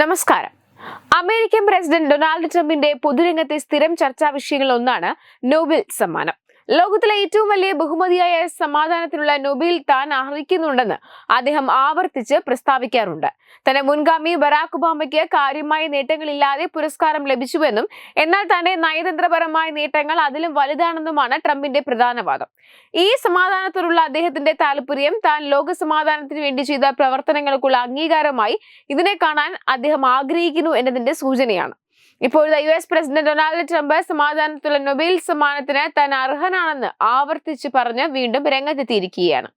നമസ്കാരം. American president Donald ട്രംപിന്റെ പൊതുരംഗത്തെ സ്ഥിരം ചർച്ചാ വിഷയങ്ങളിൽ ഒന്നാണ് നോബൽ സമ്മാനം. ലോകത്തിലെ ഏറ്റവും വലിയ ബഹുമതിയായ സമാധാനത്തിനുള്ള നൊബേൽ താൻ അർഹിക്കുന്നുണ്ടെന്ന് അദ്ദേഹം ആവർത്തിച്ച് പ്രസ്താവിക്കാറുണ്ട്. തന്റെ മുൻഗാമി ബറാക് ഒബാമയ്ക്ക് കാര്യമായ നേട്ടങ്ങളില്ലാതെ പുരസ്കാരം ലഭിച്ചുവെന്നും എന്നാൽ തന്റെ നയതന്ത്രപരമായ നേട്ടങ്ങൾ അതിലും വലുതാണെന്നുമാണ് ട്രംപിന്റെ പ്രധാന വാദം ഈ സമാധാനത്തോടുള്ള അദ്ദേഹത്തിന്റെ താല്പര്യം താൻ ലോക സമാധാനത്തിന് വേണ്ടി ചെയ്ത പ്രവർത്തനങ്ങൾക്കുള്ള അംഗീകാരമായി ഇതിനെ കാണാൻ അദ്ദേഹം ആഗ്രഹിക്കുന്നു എന്നതിന്റെ സൂചനയാണ്. ഇപ്പോഴത്തെ U S president Donald Trump സമാധാനത്തിലുള്ള Nobel സമ്മാനത്തിന് താൻ അർഹനാണെന്ന് ആവർത്തിച്ച് പറഞ്ഞ് വീണ്ടും രംഗത്തെത്തിയിരിക്കുകയാണ്.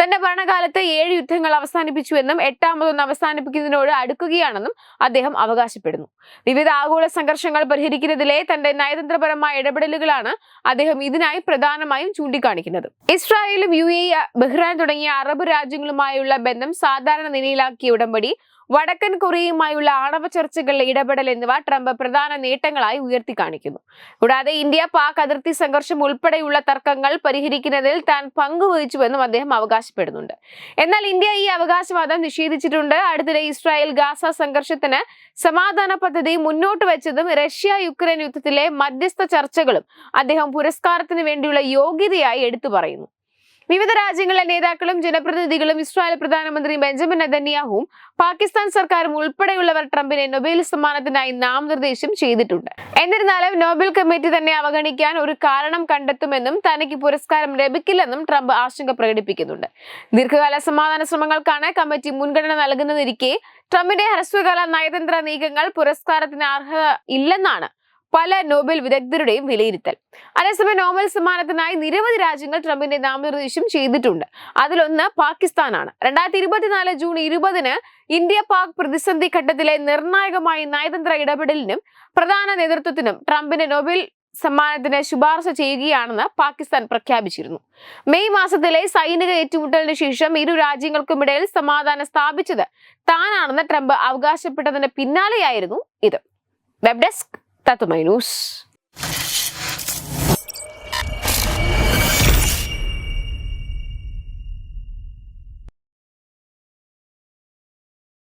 തന്റെ ഭരണകാലത്ത് ഏഴ് യുദ്ധങ്ങൾ അവസാനിപ്പിച്ചുവെന്നും എട്ടാമതൊന്ന് അവസാനിപ്പിക്കുന്നതിനോട് അടുക്കുകയാണെന്നും അദ്ദേഹം അവകാശപ്പെടുന്നു. വിവിധ ആഗോള സംഘർഷങ്ങൾ പരിഹരിക്കുന്നതിലെ തന്റെ നയതന്ത്രപരമായ ഇടപെടലുകളാണ് അദ്ദേഹം ഇതിനായി പ്രധാനമായും ചൂണ്ടിക്കാണിക്കുന്നത്. ഇസ്രായേലും യു എ ബഹ്റാൻ തുടങ്ങിയ അറബ് രാജ്യങ്ങളുമായുള്ള ബന്ധം സാധാരണ നിലയിലാക്കിയ ഉടമ്പടി വടക്കൻ കൊറിയയുമായുള്ള ആണവ ചർച്ചകളിലെ ഇടപെടൽ എന്നിവ ട്രംപ് പ്രധാന നേട്ടങ്ങളായി ഉയർത്തി കാണിക്കുന്നു കൂടാതെ ഇന്ത്യ പാക് അതിർത്തി സംഘർഷം ഉൾപ്പെടെയുള്ള തർക്കങ്ങൾ പരിഹരിക്കുന്നതിൽ താൻ പങ്കുവഹിച്ചുവെന്നും അദ്ദേഹം അവകാശപ്പെടുന്നുണ്ട്. എന്നാൽ ഇന്ത്യ ഈ അവകാശവാദം നിഷേധിച്ചിട്ടുണ്ട്. അടുത്തിടെ ഇസ്രായേൽ ഗാസ സംഘർഷത്തിന് സമാധാന പദ്ധതി മുന്നോട്ട് വെച്ചതും റഷ്യ യുക്രൈൻ യുദ്ധത്തിലെ മധ്യസ്ഥ ചർച്ചകളും അദ്ദേഹം പുരസ്കാരത്തിന് വേണ്ടിയുള്ള യോഗ്യതയായി എടുത്തു പറയുന്നു. വിവിധ രാജ്യങ്ങളിലെ നേതാക്കളും ജനപ്രതിനിധികളും ഇസ്രായേൽ പ്രധാനമന്ത്രി ബെഞ്ചമിൻ നെതന്യാഹുവും പാകിസ്ഥാൻ സർക്കാരും ഉൾപ്പെടെയുള്ളവർ ട്രംപിനെ നൊബേൽ സമ്മാനത്തിനായി നാമനിർദ്ദേശം ചെയ്തിട്ടുണ്ട്. എന്നിരുന്നാലും നോബൽ കമ്മിറ്റി തന്നെ അവഗണിക്കാൻ ഒരു കാരണം കണ്ടെത്തുമെന്നും തനിക്ക് പുരസ്കാരം ലഭിക്കില്ലെന്നും ട്രംപ് ആശങ്ക പ്രകടിപ്പിക്കുന്നുണ്ട്. ദീർഘകാല സമാധാന ശ്രമങ്ങൾക്കാണ് കമ്മിറ്റി മുൻഗണന നൽകുന്നതിരിക്കെ ട്രംപിന്റെ ഹ്രസ്വകാല നയതന്ത്ര നീക്കങ്ങൾ പുരസ്കാരത്തിന് അർഹത ഇല്ലെന്നാണ് പല നോബൽ വിദഗ്ധരുടെയും വിലയിരുത്തൽ. അതേസമയം നോബൽ സമ്മാനത്തിനായി നിരവധി രാജ്യങ്ങൾ ട്രംപിന്റെ നാമനിർദ്ദേശം ചെയ്തിട്ടുണ്ട്. അതിലൊന്ന് പാകിസ്ഥാനാണ്. രണ്ടായിരത്തി ഇരുപത്തിനാല് ജൂൺ ഇരുപതിന് ഇന്ത്യ പാക് പ്രതിസന്ധി ഘട്ടത്തിലെ നിർണായകമായ നയതന്ത്ര ഇടപെടലിനും പ്രധാന നേതൃത്വത്തിനും ട്രംപിന്റെ നോബൽ സമ്മാനത്തിന് ശുപാർശ ചെയ്യുകയാണെന്ന് പാകിസ്ഥാൻ പ്രഖ്യാപിച്ചിരുന്നു. മെയ് മാസത്തിലെ സൈനിക ഏറ്റുമുട്ടലിന് ശേഷം ഇരു രാജ്യങ്ങൾക്കുമിടയിൽ സമാധാനം സ്ഥാപിച്ചത് താനാണെന്ന് ട്രംപ് അവകാശപ്പെട്ടതിന് പിന്നാലെയായിരുന്നു ഇത്. Web desk. Tato Minus.